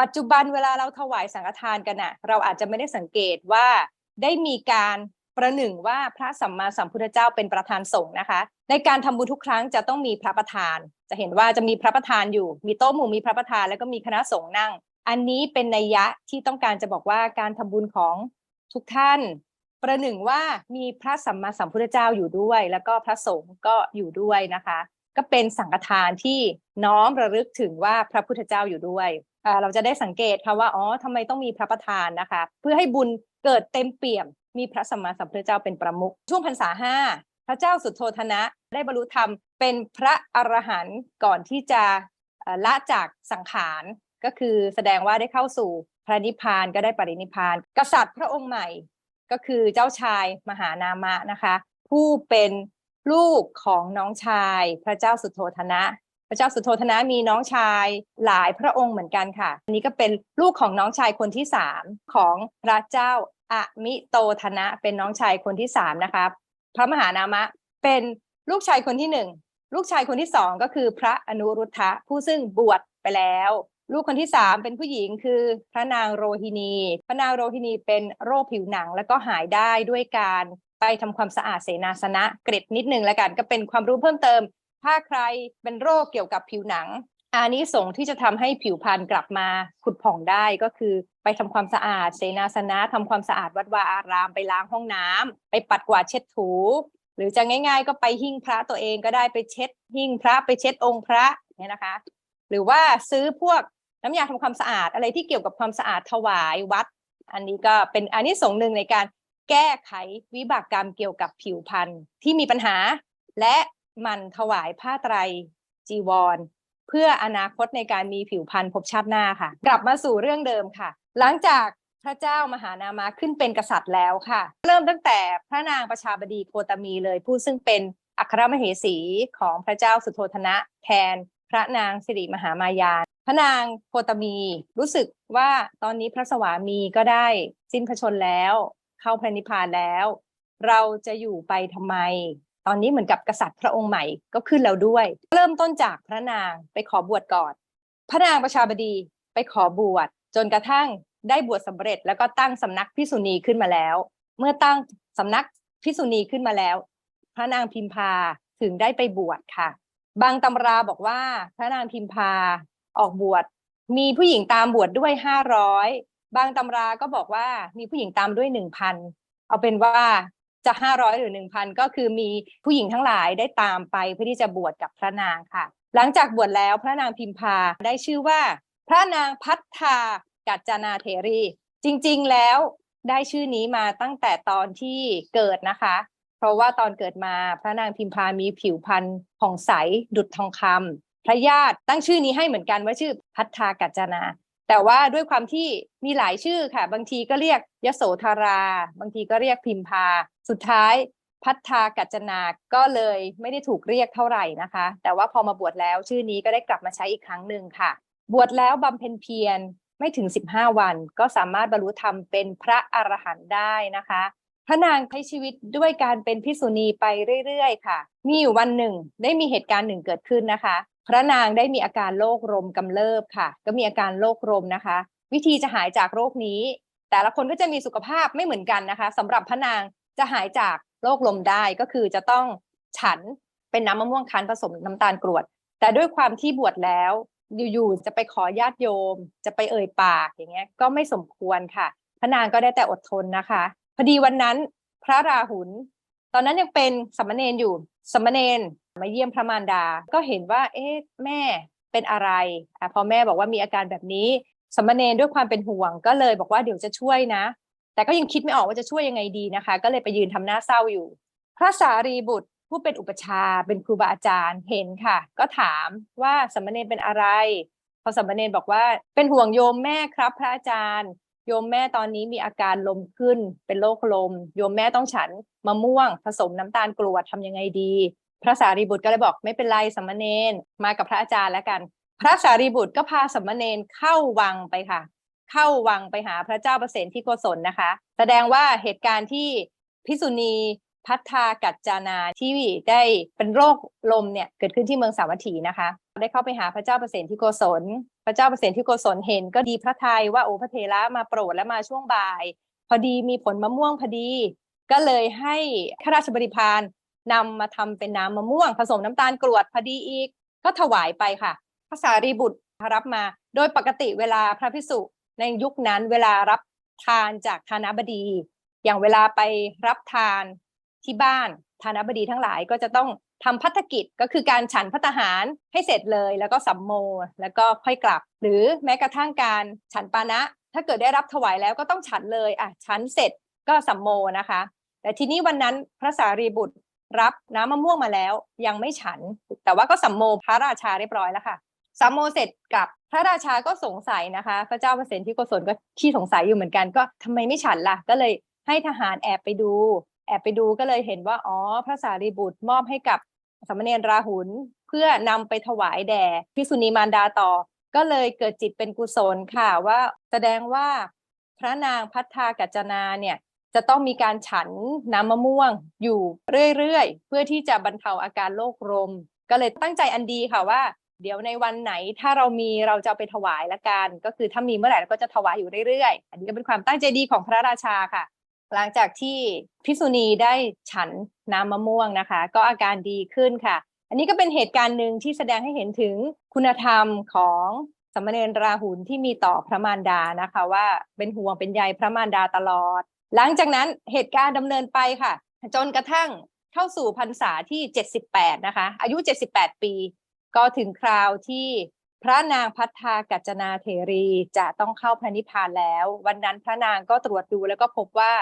ปัจจุบันเวลาเราถวายสังฆทานกันนะเราอาจจะไม่ได้สังเกตว่าได้มีการประหนึ่งว่าพระสัมมาสัมพุทธเจ้าเป็นประธานสงฆ์นะคะ ในการทำบุญทุกครั้งจะต้องมีพระประธาน จะเห็นว่าจะมีพระประธานอยู่ มีโต๊ะหมู่มีพระประธานแล้วก็มีคณะสงฆ์นั่ง อันนี้เป็นนัยยะที่ต้องการจะบอกว่าการทำบุญของทุกท่าน ประหนึ่งว่ามีพระสัมมาสัมพุทธเจ้าอยู่ด้วย แล้วก็พระสงฆ์ก็อยู่ด้วยนะคะ ก็เป็นสังฆทานที่น้อมระลึกถึงว่าพระพุทธเจ้าอยู่ด้วยอ่าเราจะได้สังเกตค่ะว่าอ๋อทำไมต้องมีพระประธานนะคะ เพื่อให้บุญเกิดเต็มเปี่ยม มีพระสัมมาสัมพุทธเจ้าเป็นประมุขช่วงพรรษาห้าพระเจ้าสุโธทนะได้บรรลุธรรมเป็นพระอรหันต์ก่อนที่จะละจากสังขารก็คือแสดงว่าได้เข้าสู่พระนิพพานก็ได้ปรินิพพาน กษัตริย์พระองค์ใหม่ก็คือเจ้าชายมหานามะนะคะ ผู้เป็น ลูกของน้องชายพระเจ้าสุโธทนะ พระเจ้าสุโธทนะมีน้องชายหลายพระองค์เหมือนกันค่ะ อันนี้ก็เป็นลูกของน้องชายคนที่สามของพระเจ้าอมิโตทนะ เป็นน้องชายคนที่สามนะคะพระมหานามะเป็นลูกชายคนที่หนึ่งลูกชายคนที่สองก็คือพระอนุรุทธะผู้ซึ่งบวชไปแล้ว ลูกคนที่สามเป็นผู้หญิงคือพระนางโรฮินี พระนางโรฮินีเป็นโรคผิวหนัง แล้วก็หายได้ด้วยการ ไปทำความสะอาดเสนาสนะเกร็ดนิดนึงแล้วกัน ก็เป็นความรู้เพิ่มเติม ถ้าใครเป็นโรคเกี่ยวกับผิวหนังอานิสงส์ที่จะทำให้ผิวพรรณกลับมาผุดผ่องได้ก็คือไปทำความสะอาดเสนาสนะทำความสะอาดวัดวาอารามไปล้างห้องน้ำไปปัดกวาดเช็ดถู หรือจะง่าย ๆ ก็ไปหิ้งพระตัวเองก็ได้ไปเช็ดหิ้งพระไปเช็ดองค์พระเนี่ยนะคะ หรือว่าซื้อพวกน้ำยาทำความสะอาดอะไรที่เกี่ยวกับความสะอาดถวายวัด อันนี้ก็เป็นอานิสงส์หนึ่งในการ แก้ไขวิบากกรรมเกี่ยวกับผิวพรรณที่มีปัญหา และมันถวายผ้าไตรจีวร เพื่ออนาคตในการมีผิวพรรณภพชาติหน้าค่ะ กลับมาสู่เรื่องเดิมค่ะ หลังจากพระเจ้ามหานามะขึ้นเป็นกษัตริย์แล้วค่ะ เริ่มตั้งแต่พระนางประชาบดีโคตมีเลย ผู้ซึ่งเป็นอัครมเหสีของพระเจ้าสุโธทนะแทนพระนางสิริมหามายาพระนางโคตมีรู้สึกว่าตอนนี้พระสวามีก็ได้สิ้นพระชนแล้ว เข้าพระนิพพานแล้ว เราจะอยู่ไปทำไม ตอนนี้เหมือนกับกษัตริย์พระองค์ใหม่ก็ขึ้นแล้วด้วย เริ่มต้นจากพระนางไปขอบวชก่อน พระนางประชาบดีไปขอบวชจนกระทั่งได้บวชสำเร็จ แล้วก็ตั้งสำนักพิสุณีขึ้นมาแล้ว เมื่อตั้งสำนักพิสุณีขึ้นมาแล้ว พระนางพิมพาถึงได้ไปบวชค่ะ บางตำราบอกว่าพระนางพิมพาออกบวชมีผู้หญิงตามบวชดด้วยห้าร้อย บางตำราก็บอกว่ามีผู้หญิงตามด้วยหนึ่งพันเอาเป็นว่าจะห้าร้อยหรือหนึ่งพันก็คือมีผู้หญิงทั้งหลายได้ตามไปเพื่อที่จะบวชกับพระนางค่ะ หลังจากบวชแล้วพระนางพิมพาได้ชื่อว่า พระนางพัฒนากัจจนาเทรี จริง ๆแล้วได้ชื่อนี้มาตั้งแต่ตอนที่เกิดนะคะ เพราะว่าตอนเกิดมาพระนางพิมพามีผิวพรรณผ่องใสดุจทองคำพระญาติตั้งชื่อนี้ให้เหมือนกันว่าชื่อพัฒนากัจจนา แต่ว่าด้วยความที่มีหลายชื่อค่ะ บางทีก็เรียกยโสธรา บางทีก็เรียกพิมพา สุดท้ายพัฒากัจจนาก็เลยไม่ได้ถูกเรียกเท่าไหร่นะคะ แต่ว่าพอมาบวชแล้วชื่อนี้ก็ได้กลับมาใช้อีกครั้งหนึ่งค่ะ บวชแล้วบำเพ็ญเพียรไม่ถึง 15 วัน ก็สามารถบรรลุธรรมเป็นพระอรหันต์ได้นะคะ พระนางใช้ชีวิตด้วยการเป็นพิสุณีไปเรื่อยๆ ค่ะ มีอยู่วันหนึ่งได้มีเหตุการณ์หนึ่งเกิดขึ้นนะคะ พระนางได้มีอาการโรคลมกำเริบค่ะ ก็มีอาการโรคลมนะคะ วิธีจะหายจากโรคนี้ แต่ละคนก็จะมีสุขภาพไม่เหมือนกันนะคะสำหรับพระนางจะหายจากโรคลมได้ก็คือจะต้องฉันเป็นน้ำมะม่วงคั้นผสมน้ำตาลกรวด แต่ด้วยความที่บวชแล้วอยู่ๆจะไปขอญาติโยม จะไปเอ่ยปากอย่างเงี้ยก็ไม่สมควรค่ะ พระนางก็ได้แต่อดทนนะคะ พอดีวันนั้นพระราหุลตอนนั้นยังเป็นสมณเณรอยู่ สมณเณรมาเยี่ยมพระมารดา ก็เห็นว่า เอ๊ะแม่เป็นอะไรอพอแม่บอกว่ามีอาการแบบนี้ สมณเณรด้วยความเป็นห่วง ก็เลยบอกว่าเดี๋ยวจะช่วยนะ แต่ก็ยังคิดไม่ออกว่าจะช่วยยังไงดีนะคะ ก็เลยไปยืนทำหน้าเศร้าอยู่ พระสารีบุตรผู้เป็นอุปชาเป็นครูบาอาจารย์เห็นค่ะ ก็ถามว่าสมณเณรเป็นอะไรพอสมณเณรบอกว่าเป็นห่วงโยมแม่ครับ พระอาจารย์ โยมแม่ตอนนี้มีอาการลมขึ้นเป็นโรคลม โยมแม่ต้องฉันมะม่วง ผสมน้ำตาลกรวดทำยังไงดี พระสารีบุตรก็เลยบอกไม่เป็นไรสมณเณรมากับพระอาจารย์แล้วกัน พระสารีบุตรก็พาสมณเณรเข้าวังไปค่ะ เข้าวังไปหาพระเจ้าประเสนที่โกศลนะคะ แสดงว่าเหตุการณ์ที่พิสุณีพัฒากัจจานาที่ได้เป็นโรคลมเนี่ยเกิดขึ้นที่เมืองสาวัตถีนะคะ ได้เข้าไปหาพระเจ้าเปรตที่โกศล ระเจ้าเปรตที่โกศลเห็นก็ดีพระทัยว่าโอ้พระเทระมาโปรดและมาช่วงบ่าย พอดีมีผลมะม่วงพอดี ก็เลยให้ข้าราชบริพารนำมาทำเป็นน้ำมะม่วง ผสมน้ำตาลกรวดพอดีอีก ก็ถวายไปค่ะพระสารีบุตรรับมา โดยปกติเวลาพระพิสุในยุคนั้นเวลารับทานจากทานาบดี อย่างเวลาไปรับทานที่บ้าน ทานาบดีทั้งหลายก็จะต้องทำพัฒกิจก็คือการฉันพัตหารให้เสร็จเลย แล้วก็สัมโม แล้วก็ค่อยกลับ หรือแม้กระทั่งการฉันปานะ ถ้าเกิดได้รับถวายแล้วก็ต้องฉันเลยอะฉันเสร็จก็สัมโมนะคะ แต่ทีนี้วันนั้นพระสารีบุตรรับน้ำมะม่วงมาแล้วยังไม่ฉัน แต่ว่าก็สัมโมพระราชาเรียบร้อยแล้วค่ะสัมโมเสร็จกับพระราชาก็สงสัยนะคะ พระเจ้าเปรตที่โกศลก็ขี้สงสัยอยู่เหมือนกันก็ทำไมไม่ฉันล่ะ ก็เลยให้ทหารแอบไปดู แอบไปดูก็เลยเห็นว่าอ๋อพระสารีบุตรมอบให้กับสามเณรราหุลเพื่อนำไปถวายแด่พิสุณีมารดาต่อ ก็เลยเกิดจิตเป็นกุศลค่ะว่าแสดงว่าพระนางพัฒากัจจนาเนี่ยจะต้องมีการฉันน้ำมะม่วงอยู่เรื่อยๆ เพื่อที่จะบรรเทาอาการโรคลม ก็เลยตั้งใจอันดีค่ะว่า เดี๋ยวในวันไหนถ้าเรามีเราจะไปถวายละกัน ก็คือถ้ามีเมื่อไหร่เราก็จะถวายอยู่เรื่อยๆ อันนี้ก็เป็นความตั้งใจดีของพระราชาค่ะ หลังจากที่พิษุณีได้ฉันน้ำมะม่วงนะคะ ก็อาการดีขึ้นค่ะ อันนี้ก็เป็นเหตุการณ์หนึ่งที่แสดงให้เห็นถึงคุณธรรมของสมณเณรราหุลที่มีต่อพระมารดานะคะ ว่าเป็นห่วงเป็นใยพระมารดาตลอด หลังจากนั้นเหตุการณ์ดำเนินไปค่ะ จนกระทั่งเข้าสู่พรรษาที่ 78 นะคะ อายุ 78 ปี ก็ถึงคราวที่พระนางพัฒากัจจนาเถรีจะต้องเข้าพระนิพพานแล้ว วันนั้นพระนางก็ตรวจดูแล้วก็พบว่า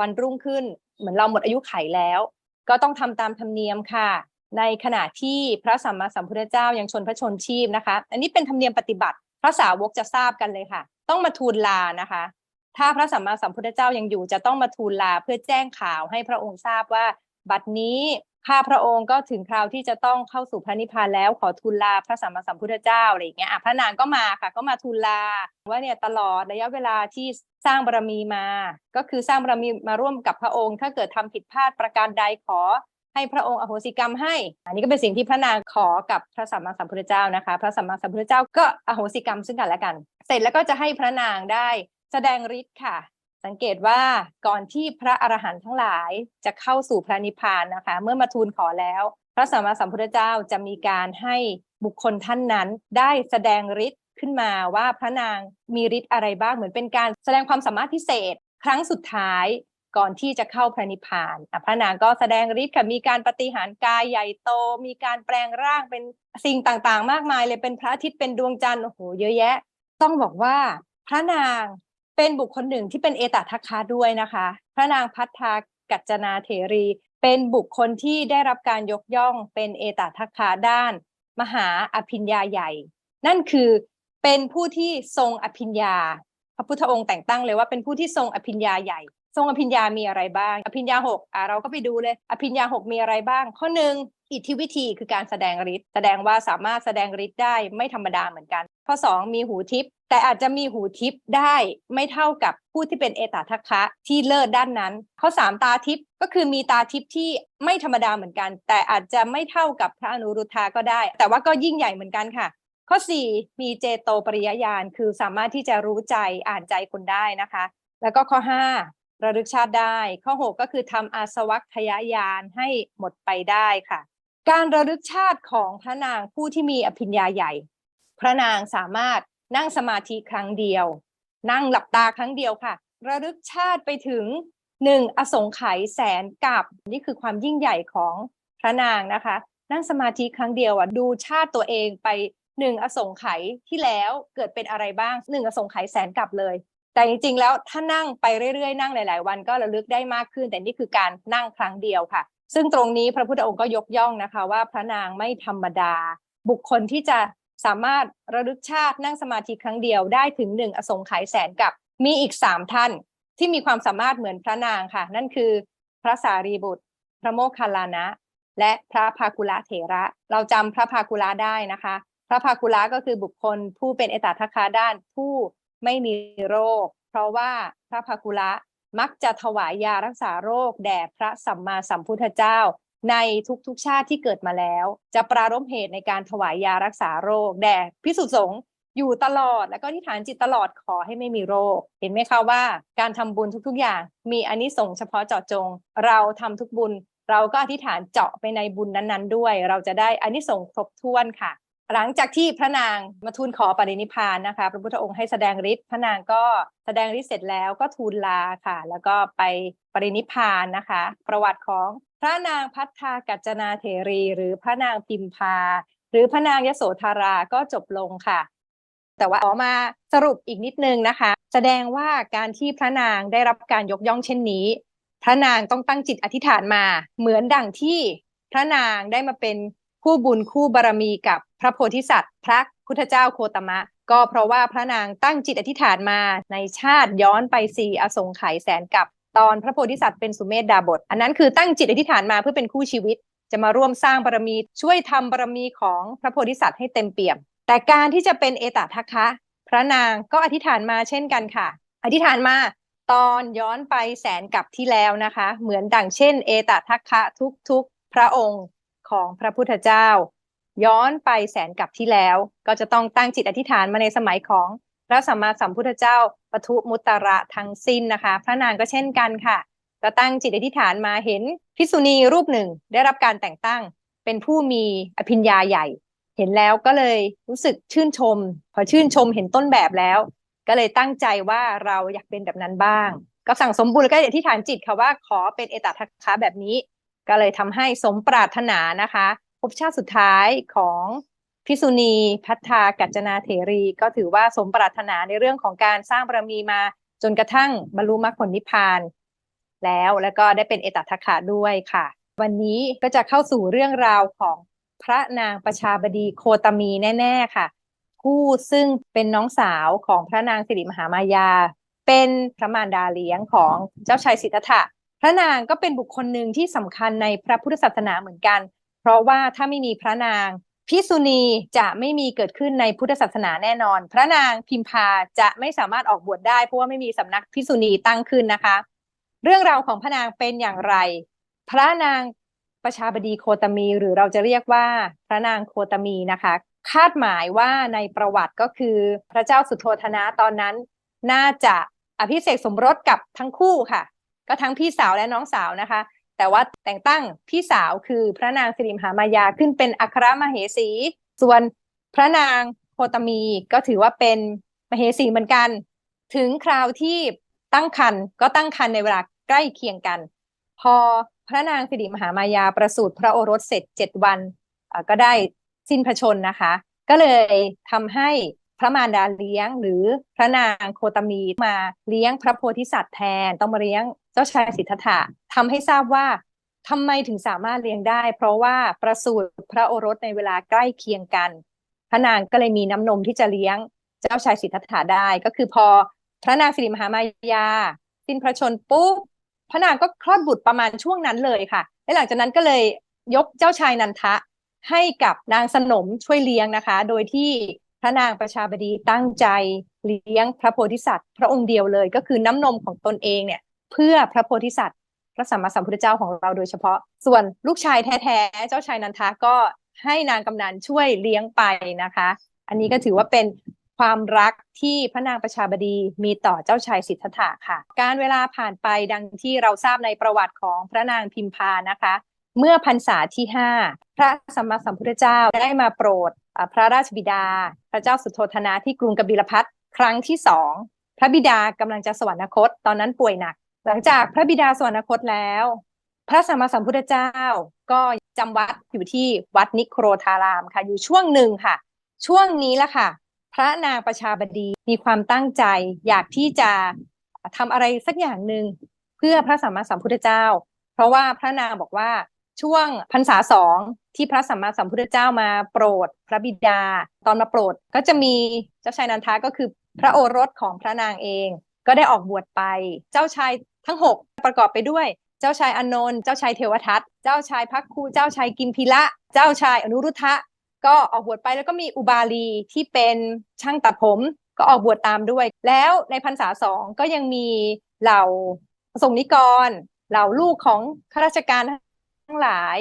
วันรุ่งขึ้น เหมือนเราหมดอายุไขแล้ว ก็ต้องทำตามธรรมเนียมค่ะ ในขณะที่พระสัมมาสัมพุทธเจ้ายังชนพระชนชีพนะคะ อันนี้เป็นธรรมเนียมปฏิบัติ พระสาวกจะทราบกันเลยค่ะ ต้องมาทูลลานะคะ ถ้าพระสัมมาสัมพุทธเจ้ายังอยู่จะต้องมาทูลลาเพื่อแจ้งข่าวให้พระองค์ทราบว่า บัดนี้ ข้าพระองค์ก็ถึงคราวที่จะต้องเข้าสู่พระนิพพานแล้วขอทูลลาพระสัมมาสัมพุทธเจ้าอะไรอย่างเงี้ยอะพระนางก็มาค่ะ ก็มาทูลลาว่าเนี่ยตลอดระยะเวลาที่สร้างบารมีมา ก็คือสร้างบารมีมาร่วมกับพระองค์ ถ้าเกิดทำผิดพลาดประการใดขอให้พระองค์อโหสิกรรมให้ อันนี้ก็เป็นสิ่งที่พระนางขอกับพระสัมมาสัมพุทธเจ้านะคะ พระสัมมาสัมพุทธเจ้าก็อโหสิกรรมซึ่งกันและกัน เสร็จแล้วก็จะให้พระนางได้แสดงฤทธิ์ค่ะ สังเกตว่าก่อนที่พระอรหันต์ทั้งหลายจะเข้าสู่พระนิพพานนะคะ เมื่อมาทูลขอแล้ว พระสัมมาสัมพุทธเจ้าจะมีการให้บุคคลท่านนั้นได้แสดงฤทธิ์ขึ้นมาว่าพระนางมีฤทธิ์อะไรบ้างเหมือนเป็นการแสดงความสามารถพิเศษ ครั้งสุดท้ายก่อนที่จะเข้าพระนิพพานพระนางก็แสดงฤทธิ์ค่ะ มีการปฏิหารกายใหญ่โต มีการแปลงร่างเป็นสิ่งต่างๆ มากมายเลย เป็นพระอาทิตย์ เป็นดวงจันทร์ โอ้โห เยอะแยะ ต้องบอกว่าพระนาง เป็นบุคคลหนึ่งที่เป็นเอตทัคคะด้วยนะคะ พระนางพัฒากัจจนาเถรี เป็นบุคคลที่ได้รับการยกย่องเป็นเอตทัคคะด้าน มหาอภิญญาใหญ่ นั่นคือเป็นผู้ที่ทรงอภิญญา พระพุทธองค์แต่งตั้งเลยว่าเป็นผู้ที่ทรงอภิญญาใหญ่ ทรงอภิญญามีอะไรบ้าง อภิญญาหกอะเราก็ไปดูเลย อภิญญาหกมีอะไรบ้าง ข้อหนึ่งอิทธิวิธีคือการแสดงฤทธิ์แสดงว่าสามารถแสดงฤทธิ์ได้ไม่ธรรมดาเหมือนกัน ข้อสองมีหูทิพย์แต่อาจจะมีหูทิพย์ได้ไม่เท่ากับผู้ที่เป็นเอตทัคคะที่เลิศด้านนั้น ข้อสามตาทิพย์ก็คือมีตาทิพย์ที่ไม่ธรรมดาเหมือนกัน แต่อาจจะไม่เท่ากับพระอนุรุทธาก็ได้ แต่ว่าก็ยิ่งใหญ่เหมือนกันค่ะ ข้อ 4 มีเจโตปริยญาณคือสามารถที่จะรู้ใจอ่านใจคนได้นะคะ แล้วก็ข้อ 5 ระลึกชาติได้ ข้อ 6 ก็คือทำอาสวัคทยญาณให้หมดไปได้ค่ะ การระลึกชาติของพระนางผู้ที่มีอภิญญาใหญ่ พระนางสามารถนั่งสมาธิครั้งเดียว นั่งหลับตาครั้งเดียวค่ะ ระลึกชาติไปถึงหนึ่งอสงไขยแสนกับนี่คือความยิ่งใหญ่ของพระนางนะคะ นั่งสมาธิครั้งเดียวอะดูชาติตัวเองไปหนึ่งอสงไขยที่แล้วเกิดเป็นอะไรบ้างหนึ่งอสงไขยแสนกับเลย แต่จริงๆแล้วถ้านั่งไปเรื่อยๆนั่งหลาย ๆ วันก็ระลึกได้มากขึ้น แต่นี่คือการนั่งครั้งเดียวค่ะ ซึ่งตรงนี้พระพุทธองค์ก็ยกย่องนะคะ ว่าพระนางไม่ธรรมดา บุคคลที่จะสามารถระลึกชาตินั่งสมาธิครั้งเดียวได้ถึงหนึ่งอสงไขยแสนกับมีอีกสามท่านที่มีความสามารถเหมือนพระนางค่ะ นั่นคือพระสารีบุตร พระโมคคัลลานะ และพระภากุละเถระ เราจำพระภากุละได้นะคะ พระภากุละก็คือบุคคลผู้เป็นเอตทัคคาด้านผู้ ไม่มีโรค เพราะว่าพระภากุละมักจะถวายยารักษาโรค แด่พระสัมมาสัมพุทธเจ้า ในทุกๆชาติที่เกิดมาแล้ว จะปรารภเหตุในการถวายยารักษาโรค แด่พิสุสงฆ์อยู่ตลอดแล้วก็ที่ฐานจิตตลอดขอให้ไม่มีโรค เห็นไหมคะว่า การทำบุญทุกๆอย่าง มีอานิสงส์เฉพาะเจาะจง เราทำทุกบุญ เราก็อธิษฐานเจาะไปในบุญนั้นๆ ด้วย เราจะได้อานิสงส์ครบถ้วนค่ะ หลังจากที่พระนางมาทูลขอปรินิพานนะคะ พระพุทธองค์ให้แสดงฤทธิ์พระนางก็แสดงฤทธิ์เสร็จแล้วก็ทูลลาค่ะ แล้วก็ไปปรินิพานนะคะ ประวัติของพระนางพัฒากัจจนาเถรี หรือพระนางพิมพา หรือพระนางยโสธาราก็จบลงค่ะ แต่ว่าขอมาสรุปอีกนิดนึงนะคะ แสดงว่าการที่พระนางได้รับการยกย่องเช่นนี้ พระนางต้องตั้งจิตอธิษฐานมา เหมือนดังที่พระนางได้มาเป็น คู่บุญคู่บารมีกับพระโพธิสัตว์ พระพุทธเจ้าโคตมะ ก็เพราะว่าพระนางตั้งจิตอธิษฐานมาในชาติย้อนไปสี่อสงไขยแสนกับตอนพระโพธิสัตว์เป็นสุเมธดาบท อันนั้นคือตั้งจิตอธิษฐานมาเพื่อเป็นคู่ชีวิต จะมาร่วมสร้างบารมีช่วยทำบารมีของพระโพธิสัตว์ให้เต็มเปี่ยม แต่การที่จะเป็นเอตทัคคะ พระนางก็อธิษฐานมาเช่นกันค่ะ อธิษฐานมาตอนย้อนไปแสนกับที่แล้วนะคะ เหมือนดังเช่น เอตทัคคะทุกๆ พระองค์ ของพระพุทธเจ้า ย้อนไปแสนกับที่แล้ว ก็จะต้องตั้งจิตอธิษฐานมาในสมัยของพระสัมมาสัมพุทธเจ้าปทุมุตระทั้งสิ้นนะคะ พระนางก็เช่นกันค่ะก็ตั้งจิตอธิษฐานมาเห็นภิษุณีรูปหนึ่งได้รับการแต่งตั้งเป็นผู้มีอภิญญาใหญ่ เห็นแล้วก็เลยรู้สึกชื่นชม พอชื่นชมเห็นต้นแบบแล้ว ก็เลยตั้งใจว่าเราอยากเป็นแบบนั้นบ้าง ก็สั่งสมบุญแล้วก็อธิษฐานจิตค่ะว่าขอเป็นเอตทัคคะแบบนี้ ก็เลยทำให้สมปรารถนานะคะภพชาติสุดท้ายของพิษุณีพัฒากัจจนาเถรี ก็ถือว่าสมปรารถนาในเรื่องของการสร้างบารมีมาจนกระทั่งบรรลุมรรคผลนิพพาน แล้วแล้วก็ได้เป็นเอตัคคะด้วยค่ะ วันนี้ก็จะเข้าสู่เรื่องราวของพระนางประชาบดีโคตมีแน่ ๆ ค่ะผู้ซึ่งเป็นน้องสาวของพระนางสิริมหามายา เป็นพระมารดาเลี้ยงของเจ้าชายสิทธัตถะ ระนางก็เป็นบุคคลหนึ่งที่สำคัญในพระพุทธศาสนาเหมือนกัน เพราะว่าถ้าไม่มีพระนางพิษุณีจะไม่มีเกิดขึ้นในพุทธศาสนาแน่นอน พระนางพิมพาจะไม่สามารถออกบวชได้เพราะว่าไม่มีสำนักพิษุณีตั้งขึ้นนะคะ เรื่องราวของพระนางเป็นอย่างไร พระนางประชาบดีโคตมี หรือเราจะเรียกว่าพระนางโคตมีนะคะ คาดหมายว่าในประวัติก็คือพระเจ้าสุโธธนะตอนนั้น น่าจะอภิเษกสมรสกับทั้งคู่ค่ะ ก็ทั้งพี่สาวและน้องสาวนะคะ แต่ว่าแต่งตั้งพี่สาวคือพระนางสิริมหามายาขึ้นเป็นอัครมเหสี ส่วนพระนางโคตมีก็ถือว่าเป็นมเหสีเหมือนกัน ถึงคราวที่ตั้งครรภ์ก็ตั้งครรภ์ในเวลาใกล้เคียงกัน พอพระนางสิริมหามายาประสูติพระโอรสเสร็จเจ็ดวันก็ได้สิ้นพระชนนะคะ ก็เลยทำให้พระมารดาเลี้ยงหรือพระนางโคตมีมาเลี้ยงพระโพธิสัตว์แทน ต้องมาเลี้ยง เจ้าชายสิทธัตถะทำให้ทราบว่าทำไมถึงสามารถเลี้ยงได้ เพราะว่าประสูติพระโอรสในเวลาใกล้เคียงกัน พระนางก็เลยมีน้ำนมที่จะเลี้ยงเจ้าชายสิทธัตถะได้ ก็คือพอพระนางสิริมหามายา สิ้นพระชนปุ๊บพระนางก็คลอดบุตรประมาณช่วงนั้นเลยค่ะและหลังจากนั้นก็เลยยกเจ้าชายนันทะให้กับนางสนมช่วยเลี้ยงนะคะ โดยที่พระนางประชาบดีตั้งใจเลี้ยงพระโพธิสัตว์ พระองค์เดียวเลย ก็คือน้ำนมของตนเองเนี่ย เพื่อพระโพธิสัตว์ พระสัมมาสัมพุทธเจ้าของเราโดยเฉพาะ ส่วนลูกชายแท้ๆ เจ้าชายนันทะก็ให้นางกำนันช่วยเลี้ยงไปนะคะ อันนี้ก็ถือว่าเป็นความรักที่พระนางประชาบดีมีต่อเจ้าชายสิทธัตถะค่ะ การเวลาผ่านไปดังที่เราทราบในประวัติของพระนางพิมพานะคะ เมื่อพรรษาที่ห้าพระสัมมาสัมพุทธเจ้าได้มาโปรดพระราชบิดา พระเจ้าสุโธธนะที่กรุงกบิลพัทครั้งที่สองพระบิดากำลังจะสวรรคต ตอนนั้นป่วยหนัก หลังจากพระบิดาสวรรคตแล้ว พระสัมมาสัมพุทธเจ้าก็จำวัดอยู่ที่วัดนิโครธารามค่ะ อยู่ช่วงหนึ่งค่ะ ช่วงนี้ละค่ะ พระนางประชาบดีมีความตั้งใจ อยากที่จะทำอะไรสักอย่างหนึ่งเพื่อพระสัมมาสัมพุทธเจ้า เพราะว่าพระนางบอกว่าช่วงพรรษาสองที่พระสัมมาสัมพุทธเจ้ามาโปรด พระบิดา ตอนมาโปรดก็จะมีเจ้าชายนันทาก็คือพระโอรสของพระนางเอง ก็ได้ออกบวชไป เจ้าชาย ทั้ง 6 ประกอบไปด้วย เจ้าชายอนนท์เจ้าชายเทวทัตเจ้าชายพักคูเจ้าชายกิมพิละเจ้าชายอนุรุทธะก็ออกบวชไปแล้วก็มีอุบาลีที่เป็นช่างตัดผมก็ออกบวชตามด้วย แล้วในพรรษาสองก็ยังมีเหล่าประสงนิกร เหล่าลูกของข้าราชการทั้งหลาย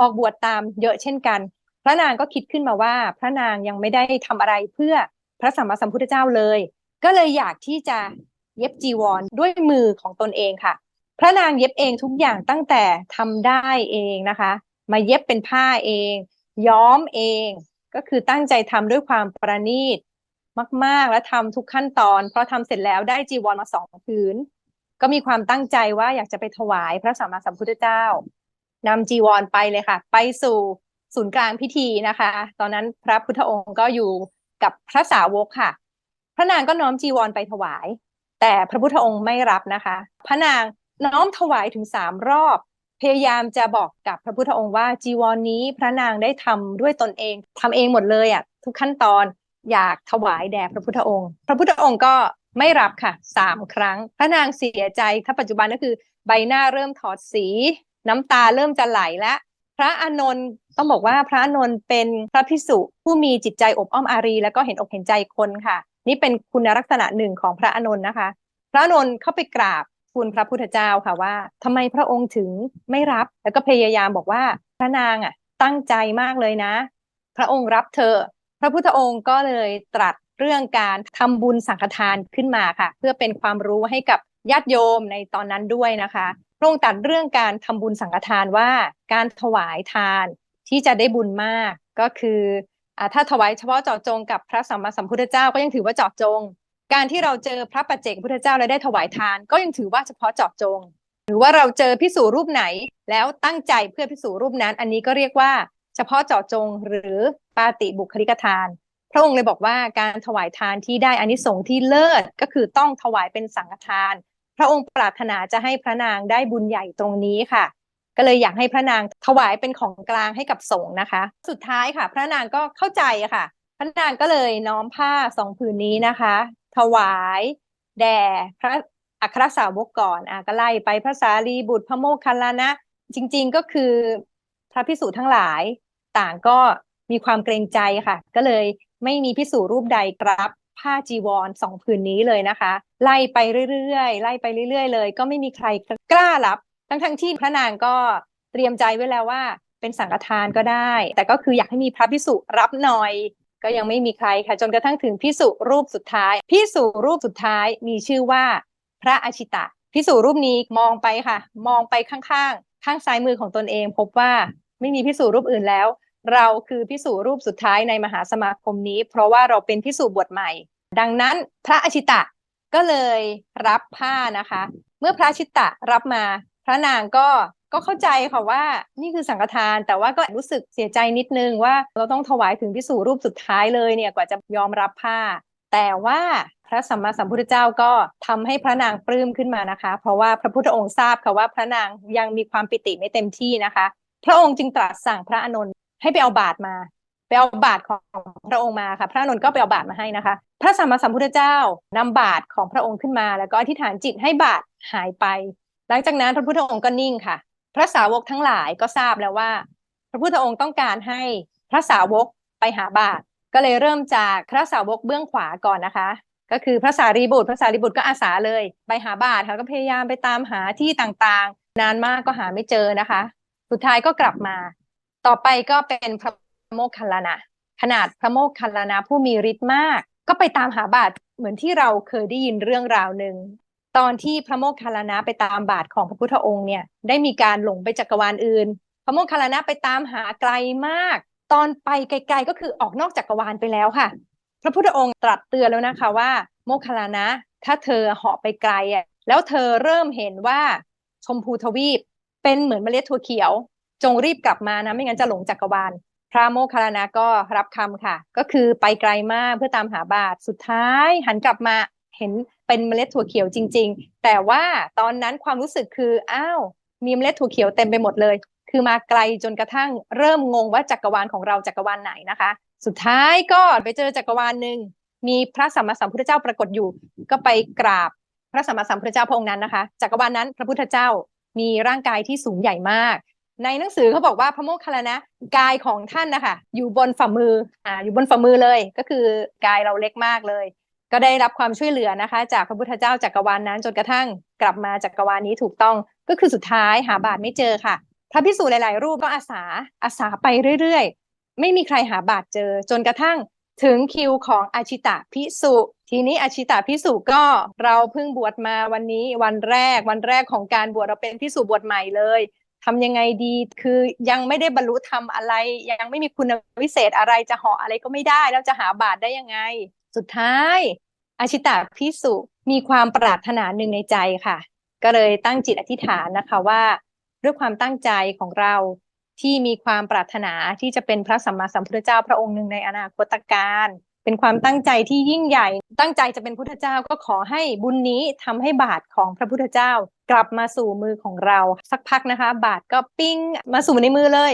ออกบวชตามเยอะเช่นกัน พระนางก็คิดขึ้นมาว่า พระนางยังไม่ได้ทำอะไรเพื่อพระสัมมาสัมพุทธเจ้าเลย ก็เลยอยากที่จะ เย็บจีวรด้วยมือของตนเองค่ะ พระนางเย็บเองทุกอย่างตั้งแต่ทำได้เองนะคะ มาเย็บเป็นผ้าเอง ย้อมเอง ก็คือตั้งใจทำด้วยความประณีตมาก ๆ และทำทุกขั้นตอน เพราะทำเสร็จแล้วได้จีวรมาสองผืน ก็มีความตั้งใจว่าอยากจะไปถวายพระสัมมาสัมพุทธเจ้านำจีวรไปเลยค่ะ ไปสู่ศูนย์กลางพิธีนะคะ ตอนนั้นพระพุทธองค์ก็อยู่กับพระสาวกค่ะ พระนางก็น้อมจีวรไปถวาย แต่พระพุทธองค์ไม่รับนะคะ พระนางน้อมถวายถึงสามรอบ พยายามจะบอกกับพระพุทธองค์ว่าจีวรนนี้พระนางได้ทำด้วยตนเองทำเองหมดเลยอะทุกขั้นตอนอยากถวายแด่พระพุทธองค์ พระพุทธองค์ก็ไม่รับค่ะสามครั้ง พระนางเสียใจถ้าปัจจุบันก็คือใบหน้าเริ่มถอดสี น้ำตาเริ่มจะไหลและ พระอานนท์ต้องบอกว่าพระอานนท์เป็นพระพิสุผู้มีจิตใจอบอ้อมอารี แล้วก็เห็นอกเห็นใจคนค่ะ นี่เป็นคุณลักษณะหนึ่งของพระอานนท์นะคะ พระอานนท์เข้าไปกราบทูลพระพุทธเจ้าค่ะว่าทำไมพระองค์ถึงไม่รับแล้วก็พยายามบอกว่าพระนางอะตั้งใจมากเลยนะ พระองค์รับเธอ พระพุทธองค์ก็เลยตรัสเรื่องการทำบุญสังฆทานขึ้นมาค่ะ เพื่อเป็นความรู้ให้กับญาติโยมในตอนนั้นด้วยนะคะพระองค์ตรัสเรื่องการทำบุญสังฆทานว่า การถวายทานที่จะได้บุญมากก็คือ ถ้าถวายเฉพาะเจาะจงกับพระสัมมาสัมพุทธเจ้าก็ยังถือว่าเจาะจง การที่เราเจอพระปัจเจกพุทธเจ้าแล้วได้ถวายทาน ก็ยังถือว่าเฉพาะเจาะจง หรือว่าเราเจอพิสูรรูปไหน แล้วตั้งใจเพื่อพิสูรรูปนั้น อันนี้ก็เรียกว่าเฉพาะเจาะจงหรือปาติบุคลิกทาน พระองค์เลยบอกว่าการถวายทานที่ได้อานิสงส์ที่เลิศก็คือต้องถวายเป็นสังฆทาน พระองค์ปรารถนาจะให้พระนางได้บุญใหญ่ตรงนี้ค่ะ ก็เลยอยากให้พระนางถวายเป็นของกลางให้กับสงฆ์นะคะ สุดท้ายค่ะ พระนางก็เข้าใจค่ะ พระนางก็เลยน้อมผ้าสองผืนนี้นะคะ ถวายแด่พระอัครสาวกก่อนอะก็ไล่ไปพระสารีบุตรพระโมคคัลลานะ จริง ๆก็คือพระพิสุทั้งหลายต่างก็มีความเกรงใจค่ะ ก็เลยไม่มีพิสูรูปใดกรับผ้าจีวรสองผืนนี้เลยนะคะ ไล่ไปเรื่อยๆ ไล่ไปเรื่อย ๆ เลย ก็ไม่มีใครกล้ารับ ทั้งๆทที่พระนางก็เตรียมใจไว้แล้วว่า เป็นสังฆทานก็ได้ แต่ก็คืออยากให้มีพระพิสุรับหน่อย ก็ยังไม่มีใครค่ะ จนกระทั่งถึงพิสุรูปสุดท้าย พิสุรูปสุดท้ายมีชื่อว่าพระอชิตะ พิสุรูปนี้มองไปค่ะ มองไปข้างๆ ข้างซ้ายมือของตนเอง พบว่าไม่มีพิสุรูปอื่นแล้ว เราคือพิสูรูปสุดท้ายในมหาสมาคมนี้ เพราะว่าเราเป็นพิสูบวชใหม่ ดังนั้นพระอชิตะก็เลยรับผ้านะคะ เมื่อพระอชิตะรับมา ระนางก็ก็เข้าใจค่ะว่านี่คือสังฆทาน แต่ว่าก็รู้สึกเสียใจนิดนึงว่าเราต้องถวายถึงพิสูรูปสุดท้ายเลยเนี่ยกว่าจะยอมรับผ้า แต่ว่าพระสัมมาสัมพุทธเจ้าก็ทำให้พระนางปลื้มขึ้นมานะคะ เพราะว่าพระพุทธองค์ทราบค่ะว่าพระนางยังมีความปิติไม่เต็มที่นะคะ พระองค์จึงตรัสสั่งพระอานนให้ไปเอาบาตรมาไปเอาบาตรของพระองค์มาค่ะ พระอานนท์ก็ไปเอาบาตรมาให้นะคะ พระสัมมาสัมพุทธเจ้านำบาตรของพระองค์ขึ้นมา แล้วก็อธิษฐานจิตให้บาตรหายไป หลังจากนั้นพระพุทธองค์ก็นิ่งค่ะ พระสาวกทั้งหลายก็ทราบแล้วว่า พระพุทธองค์ต้องการให้พระสาวกไปหาบาตรก็เลยเริ่มจากพระสาวกเบื้องขวาก่อนนะคะ ก็คือพระสารีบุตร พระสารีบุตรก็อาสาเลยไปหาบาตรค่ะก็พยายามไปตามหาที่ต่างๆ นานมากก็หาไม่เจอนะคะ สุดท้ายก็กลับมา ต่อไปก็เป็นพระโมคคัลลานะขนาดพระโมคคัลลานะผู้มีฤทธิ์มาก ก็ไปตามหาบาตรเหมือนที่เราเคยได้ยินเรื่องราวหนึ่ง ตอนที่พระโมคคัลลานะไปตามบาตรของพระพุทธองค์เนี่ยได้มีการหลงไปจักรวาลอื่น พระโมคคัลลานะไปตามหาไกลมาก ตอนไปไกล ๆก็คือออกนอกจักรวาลไปแล้วค่ะ พระพุทธองค์ตรัสเตือนแล้วนะคะว่า โมคคัลลานะ ถ้าเธอเหาะไปไกลอะแล้วเธอเริ่มเห็นว่าชมพูทวีปเป็นเหมือนเมล็ดถั่วเขียว จงรีบกลับมานะไม่งั้นจะหลงจักรวาลพระโมคคัลลานะก็รับคำค่ะ ก็คือไปไกลมากเพื่อตามหาบาตรสุดท้าย หันกลับมาเห็น เป็นเมล็ดถั่วเขียวจริง ๆ แต่ว่าตอนนั้นความรู้สึกคืออ้าวมีเมล็ดถั่วเขียวเต็มไปหมดเลย คือมาไกลจนกระทั่งเริ่มงงว่าจักรวาลของเราจักรวาลไหนนะคะ สุดท้ายก็ไปเจอจักรวาลหนึ่งมีพระสัมมาสัมพุทธเจ้าปรากฏอยู่ ก็ไปกราบพระสัมมาสัมพุทธเจ้าพระองค์นั้นนะคะจักรวาลนั้นพระพุทธเจ้ามีร่างกายที่สูงใหญ่มาก ในหนังสือเขาบอกว่าพระโมคคัลลานะกายของท่านนะคะอยู่บนฝ่ามืออ่าอยู่บนฝ่ามือเลย ก็คือกายเราเล็กมากเลย ก็ได้รับความช่วยเหลือนะคะ จากพระพุทธเจ้าจักรวาลนนั้น จนกระทั่งกลับมาจักรวาลนี้ถูกต้องก็คือสุดท้ายหาบาตรไม่เจอค่ะพระพิสุหลาย ๆ รูปก็อาสาอาสาไปเรื่อย ๆ ไม่มีใครหาบาตรเจอ จนกระทั่งถึงคิวของอาชิตะพิสุทีนี้อาชิตะพิสุก็เราเพิ่งบวชมาวันนี้วันแรกวันแรกของการบวชเราเป็นพิสุบวชใหม่เลยทำยังไงดีคือยังไม่ได้บรรลุธรรมอะไร ยังไม่มีคุณวิเศษอะไรจะเหาะอะไรก็ไม่ได้แล้วจะหาบาตรได้ยังไง สุดท้ายอาชิตะพิสุมีความปรารถนาหนึ่งในใจค่ะ ก็เลยตั้งจิตอธิษฐานนะคะว่า ด้วยความตั้งใจของเราที่มีความปรารถนาที่จะเป็นพระสัมมาสัมพุทธเจ้าพระองค์หนึ่งในอนาคตการเป็นความตั้งใจที่ยิ่งใหญ่ ตั้งใจจะเป็นพุทธเจ้าก็ขอให้บุญนี้ทำให้บาทของพระพุทธเจ้า กลับมาสู่มือของเราสักพักนะคะ บาทก็ปิ้งมาสู่ในมือเลย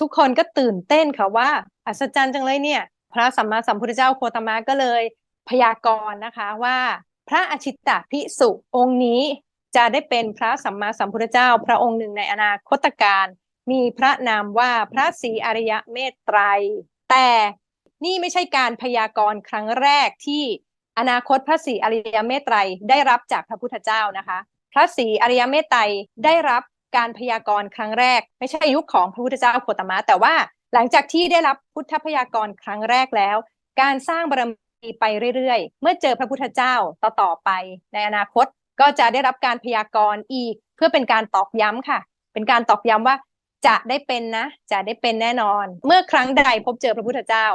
ทุกคนก็ตื่นเต้นค่ะว่า อัศจรรย์จังเลยเนี่ย พระสัมมาสัมพุทธเจ้าโคตมะก็เลยพยากรณ์นะคะว่าพระอชิตตพิสุองค์นี้จะได้เป็นพระสัมมาสัมพุทธเจ้า พระองค์หนึ่งในอนาคตการมีพระนามว่าพระศรีอริยเมตไตร แต่นี่ไม่ใช่การพยากรณ์ครั้งแรกที่อนาคตพระศรีอริยเมตไตรได้รับจากพระพุทธเจ้านะคะ พระศรีอริยเมตไตรได้รับการพยากรณ์ครั้งแรก ไม่ใช่ยุคของพระพุทธเจ้าโคตมะแต่ว่า หลังจากที่ได้รับพุทธพยากรครั้งแรกแล้ว การสร้างบารมีไปเรื่อยๆ เมื่อเจอพระพุทธเจ้าต่อๆไปในอนาคตก็จะได้รับการพยากรณ์อีก เพื่อเป็นการตอกย้ำค่ะ เป็นการตอกย้ำว่าจะได้เป็นนะ จะได้เป็นแน่นอน เมื่อครั้งใดพบเจอพระพุทธเจ้า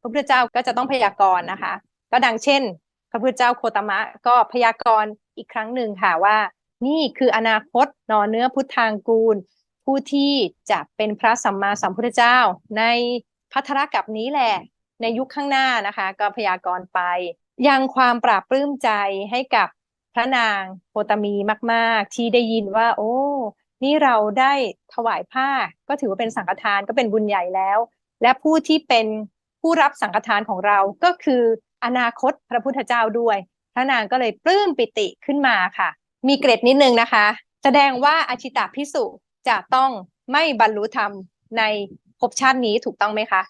พระพุทธเจ้าก็จะต้องพยากรณ์นะคะ ก็ดังเช่น พระพุทธเจ้าโคตมะก็พยากรณ์อีกครั้งหนึ่งค่ะว่า นี่คืออนาคตนอเนื้อพุทธางกูล ผู้ที่จะเป็นพระสัมมาสัมพุทธเจ้า ในพัทรกับนี้แหละ ในยุคข้างหน้านะคะ ก็พยากรณ์ไป ยังความปราบปลื้มใจให้กับพระนางโคตมีมากๆ ที่ได้ยินว่า โอ้นี่เราได้ถวายผ้าก็ถือว่าเป็นสังฆทานก็เป็นบุญใหญ่แล้ว และผู้ที่เป็นผู้รับสังฆทานของเราก็คืออนาคตพระพุทธเจ้าด้วย พระนางก็เลยปลื้มปิติขึ้นมาค่ะ มีเกรดนิดนึงนะคะ แสดงว่าอาชิตาพิสุ จะต้องไม่บรรลุธรรมในภพชาตินี้ถูกต้องไหมคะ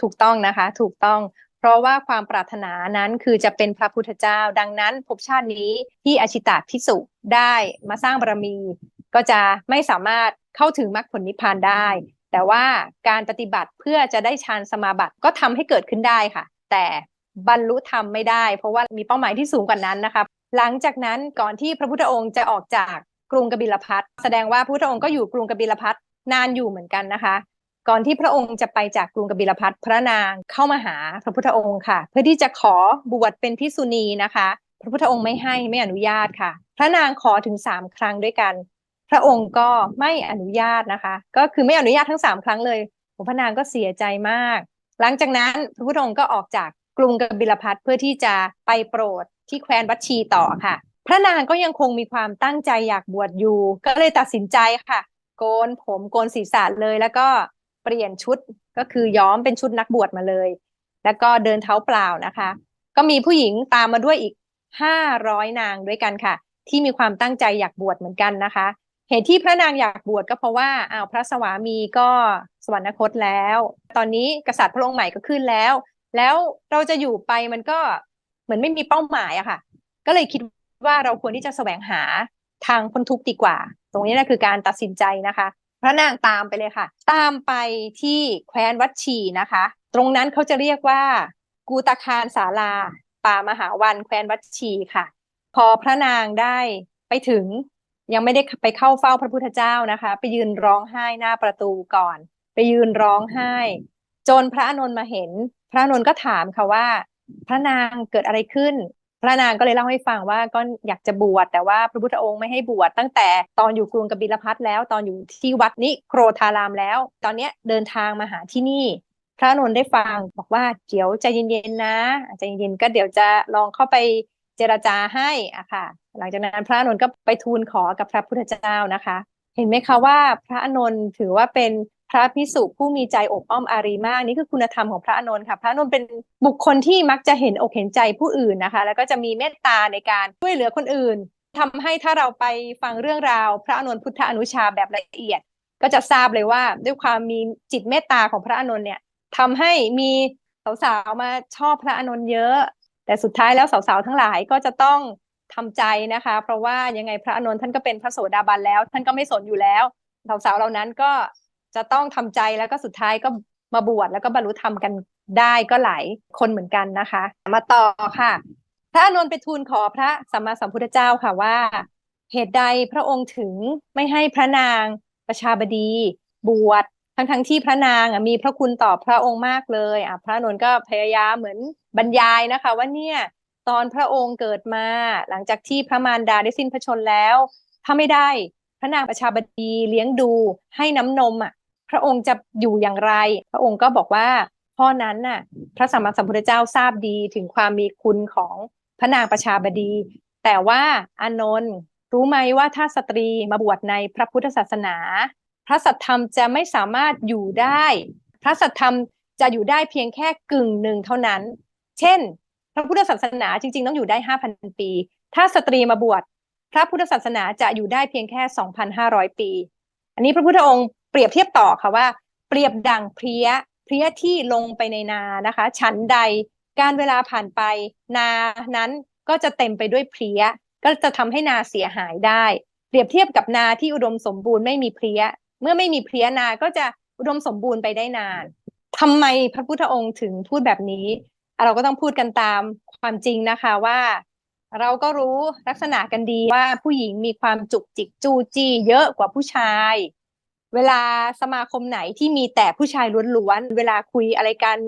ถูกต้องนะคะ ถูกต้อง เพราะว่าความปรารถนานั้นคือจะเป็นพระพุทธเจ้า ดังนั้นภพชาตินี้ที่อชิตาพิสุได้มาสร้างบารมี ก็จะไม่สามารถเข้าถึงมรรคผลนิพพานได้ แต่ว่าการปฏิบัติเพื่อจะได้ฌานสมาบัติก็ทำให้เกิดขึ้นได้ค่ะ แต่บรรลุธรรมไม่ได้ เพราะว่ามีเป้าหมายที่สูงกว่านั้นนะคะหลังจากนั้นก่อนที่พระพุทธองค์จะออกจาก กรุงกบิลพัทแสดงว่าพระพุทธองค์ก็อยู่กรุงกบิลพัทนานอยู่เหมือนกันนะคะ ก่อนที่พระองค์จะไปจากกรุงกบิลพัทพระนางเข้ามาหาพระพุทธองค์ค่ะ เพื่อที่จะขอบวชเป็นพิสุณีนะคะ พระพุทธองค์ไม่ให้ไม่อนุญาตค่ะ พระนางขอถึงสามครั้งด้วยกัน พระองค์ก็ไม่อนุญาตนะคะ ก็คือไม่อนุญาตทั้งสามครั้งเลยพระนางก็เสียใจมาก หลังจากนั้นพระพุทธองค์ก็ออกจากกรุงกบิลพัทเพื่อที่จะไปโปรดที่แคว้นวัชีต่อค่ะ พระนางก็ยังคงมีความตั้งใจอยากบวชอยู่ ก็เลยตัดสินใจค่ะ โกนผมโกนศีรษะเลยแล้วก็เปลี่ยนชุดก็คือย้อมเป็นชุดนักบวชมาเลย แล้วก็เดินเท้าเปล่านะคะ ก็มีผู้หญิงตามมาด้วยอีกห้าร้อยนางด้วยกันค่ะ ที่มีความตั้งใจอยากบวชเหมือนกันนะคะ เหตุที่พระนางอยากบวชก็เพราะว่าอ้าวพระสวามีก็สวรรคตแล้ว ตอนนี้กษัตริย์พระองค์ใหม่ก็ขึ้นแล้ว แล้วเราจะอยู่ไปมันก็เหมือนไม่มีเป้าหมายอะค่ะ ก็เลยคิด ว่าเราควรที่จะแสวงหาทางพ้นทุกข์ดีกว่า ตรงนี้นะคือการตัดสินใจนะคะ พระนางตามไปเลยค่ะ ตามไปที่แคว้นวัดชีนะคะ ตรงนั้นเขาจะเรียกว่า กูตาคารศาลา ป่ามหาวันแคว้นวัดชีค่ะ พอพระนางได้ไปถึงยังไม่ได้ไปเข้าเฝ้าพระพุทธเจ้านะคะ ไปยืนร้องไห้หน้าประตูก่อน ไปยืนร้องไห้ จนพระอนุนมาเห็น พระอนุนก็ถามค่ะว่า พระนางเกิดอะไรขึ้น พระนางก็เลยเล่าให้ฟังว่าก็อยากจะบวชแต่ว่าพระพุทธองค์ไม่ให้บวชตั้งแต่ตอนอยู่กรุงกบิลพัทแล้ว ตอนอยู่ที่วัดนิโครธารามแล้ว ตอนนี้เดินทางมาหาที่นี่ พระนนท์ได้ฟังบอกว่าเดี๋ยวใจเย็นๆนะใจเย็นๆก็เดี๋ยวจะลองเข้าไปเจรจาให้อะค่ะ หลังจากนั้นพระอนุนก็ไปทูลขอกับพระพุทธเจ้านะคะ เห็นไหมคะว่าพระอนุนถือว่าเป็น พระพิสุผู้มีใจอบอ้อมอารีมากนี่คือคุณธรรมของพระอนุนค่ะ พระอนุนเป็นบุคคลที่มักจะเห็นอกเห็นใจผู้อื่นนะคะ แล้วก็จะมีเมตตาในการช่วยเหลือคนอื่นทำให้ถ้าเราไปฟังเรื่องราว พระอนุนพุทธอนุชาแบบละเอียด ก็จะทราบเลยว่าด้วยความมีจิตเมตตาของพระอนุนเนี่ยทำให้มีสาวๆมาชอบพระอนุนเยอะ แต่สุดท้ายแล้วสาวๆทั้งหลายก็จะต้องทำใจนะคะ เพราะว่ายังไงพระอานนท์ท่านก็เป็นพระโสดาบันแล้ว ท่านก็ไม่สนอยู่แล้วสาวๆเหล่านั้นก็ จะต้องทำใจแล้วก็สุดท้ายก็มาบวชแล้วก็บรรลุธรรมกันได้ก็หลายคนเหมือนกันนะคะ มาต่อค่ะ พระอานนไปทูลขอพระสัมมาสัมพุทธเจ้าค่ะว่า เหตุใดพระองค์ถึงไม่ให้พระนางประชาบดีบวชทั้งทั้งๆที่พระนางมีพระคุณต่อพระองค์มากเลยอะพระนนก็พยายามเหมือนบรรยายนะคะ ว่าเนี่ยตอนพระองค์เกิดมาหลังจากที่พระมารดาได้สิ้นพระชนแล้ว ถ้าไม่ได้พระนางประชาบดีเลี้ยงดูให้น้ำนมอะ พระองค์จะอยู่อย่างไร พระองค์ก็บอกว่าพ่อนั้นน่ะพระสัมมาสัมพุทธเจ้าทราบดีถึงความมีคุณของพระนางประชาบดี แต่ว่าอานนท์รู้ไหมว่าถ้าสตรีมาบวชในพระพุทธศาสนา พระสัทธรรมจะไม่สามารถอยู่ได้ พระสัทธรรมจะอยู่ได้เพียงแค่กึ่งหนึ่งเท่านั้น เช่น พระพุทธศาสนาจริง ๆ ต้องอยู่ได้ 5,000 ปี ถ้าสตรีมาบวชพระพุทธศาสนาจะอยู่ได้เพียงแค่ 2,500 ปี อันนี้พระพุทธองค์ เปรียบเทียบต่อค่ะว่า เปรียบดังเพลียเพลียที่ลงไปในนานะคะฉันใดการเวลาผ่านไปนานั้นก็จะเต็มไปด้วยเพลียก็จะทำให้นาเสียหายได้ เปรียบเทียบกับนาที่อุดมสมบูรณ์ไม่มีเพลียเมื่อไม่มีเพลียนาก็จะอุดมสมบูรณ์ไปได้นานทำไมพระพุทธองค์ถึงพูดแบบนี้ เราก็ต้องพูดกันตามความจริงนะคะว่า เราก็รู้ลักษณะกันดีว่าผู้หญิงมีความจุกจิกจู้จี้เยอะกว่าผู้ชาย เวลาสมาคมไหนที่มีแต่ผู้ชายล้วนๆเวลาคุยอะไรกัน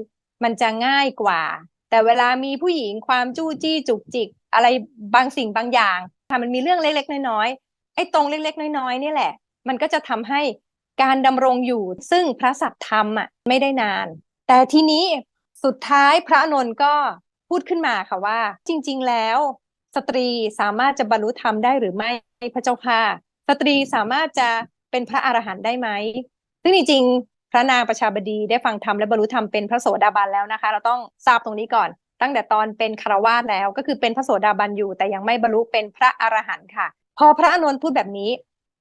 มันจะง่ายกว่า แต่เวลามีผู้หญิงความจู้จี้จุกจิก อะไรบางสิ่งบางอย่างค่ะมันมีเรื่องเล็กๆ น้อยๆไอ้ตรงเล็กๆ น้อยๆนี่แหละ มันก็จะทำให้การดำรงอยู่ซึ่งพระสัตธรรมอะไม่ได้นาน แต่ทีนี้สุดท้ายพระนนท์ก็พูดขึ้นมาค่ะว่า จริง ๆ แล้ว สตรีสามารถจะบรรลุธรรมได้หรือไม่พระเจ้าค่ะสตรีสามารถจะ เป็นพระอรหันต์ได้ไหมซึ่งจริงๆพระนางประชาบดีได้ฟังธรรมและบรรลุธรรมเป็นพระโสดาบันแล้วนะคะ เราต้องทราบตรงนี้ก่อน ตั้งแต่ตอนเป็นคารวาสแล้ว ก็คือเป็นพระโสดาบันอยู่ แต่ยังไม่บรรลุเป็นพระอรหันต์ค่ะ พอพระอานนพูดแบบนี้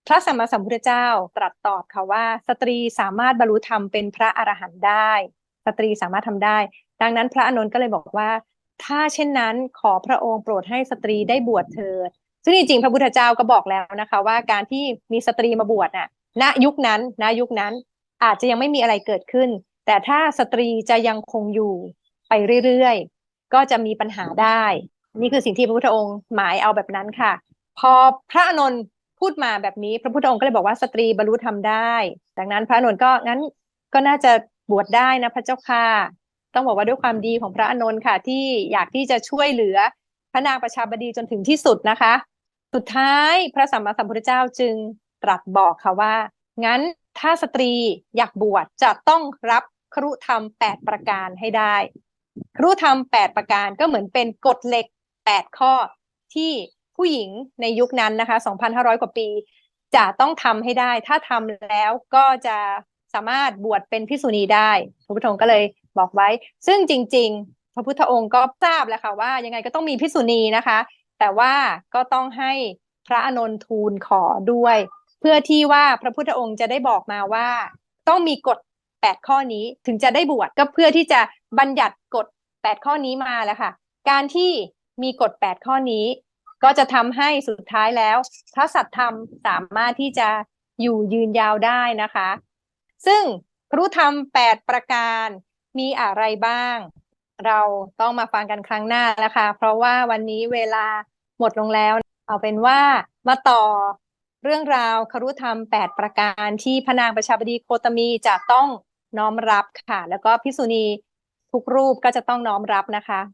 พระสัมมาสัมพุทธเจ้าตรัสตอบค่ะว่า สตรีสามารถบรรลุธรรมเป็นพระอรหันต์ได้ สตรีสามารถทำได้ ดังนั้นพระอานนก็เลยบอกว่า ถ้าเช่นนั้นขอพระองค์โปรดให้สตรีได้บวชเถิด ซึ่งจริงๆพระพุทธเจ้าก็บอกแล้วนะคะ ว่าการที่มีสตรีมาบวชน่ะ ณยุคนั้นณยุคนั้นอาจจะยังไม่มีอะไรเกิดขึ้น แต่ถ้าสตรีจะยังคงอยู่ไปเรื่อยๆ ก็จะมีปัญหาได้ นี่คือสิ่งที่พระพุทธองค์หมายเอาแบบนั้นค่ะ พอพระอานนท์พูดมาแบบนี้ พระพุทธองค์ก็เลยบอกว่าสตรีบรรลุธรรมได้ ดังนั้นพระอานนท์ก็งั้นก็น่าจะบวชได้นะพระเจ้าค่ะ ต้องบอกว่าด้วยความดีของพระอานนท์ค่ะ ที่อยากที่จะช่วยเหลือพระนางประชาบดีจนถึงที่สุดนะคะ สุดท้ายพระสัมมาสัมพุทธเจ้าจึงตรัสบอกค่ะว่า งั้นถ้าสตรีอยากบวชจะต้องรับครุธรรมแปดประการให้ได้ ครุธรรมแปดประการก็เหมือนเป็นกฎเหล็กแปดข้อที่ผู้หญิงในยุคนั้นนะคะ 2,500 กว่าปี จะต้องทำให้ได้ ถ้าทำแล้วก็จะสามารถบวชเป็นพิสุณีได้ พระพุทธองค์ก็เลยบอกไว้ ซึ่งจริง ๆ พระพุทธองค์ก็ทราบแล้วค่ะว่ายังไงก็ต้องมีพิสุณีนะคะ แต่ว่าก็ต้องให้พระอนนทูลขอด้วย เพื่อที่ว่าพระพุทธองค์จะได้บอกมาว่า ต้องมีกฎ8ข้อนี้ถึงจะได้บวชก็เพื่อที่จะบัญญัติกฎ8ข้อนี้มาแล้วค่ะ การที่มีกฎ8ข้อนี้ ก็จะทำให้สุดท้ายแล้วพระสัตธรรมสามารถที่จะอยู่ยืนยาวได้นะคะ ซึ่งครุธรรม8ประการมีอะไรบ้าง เราต้องมาฟังกันครั้งหน้านะคะ เพราะว่าวันนี้เวลา หมดลงแล้ว เอาเป็นว่ามาต่อเรื่องราวครุธรรม 8 ประการที่พระนางประชาบดีโคตมีจะต้องน้อมรับค่ะ แล้วก็พิกษุณีทุกรูปก็จะต้องน้อมรับนะคะ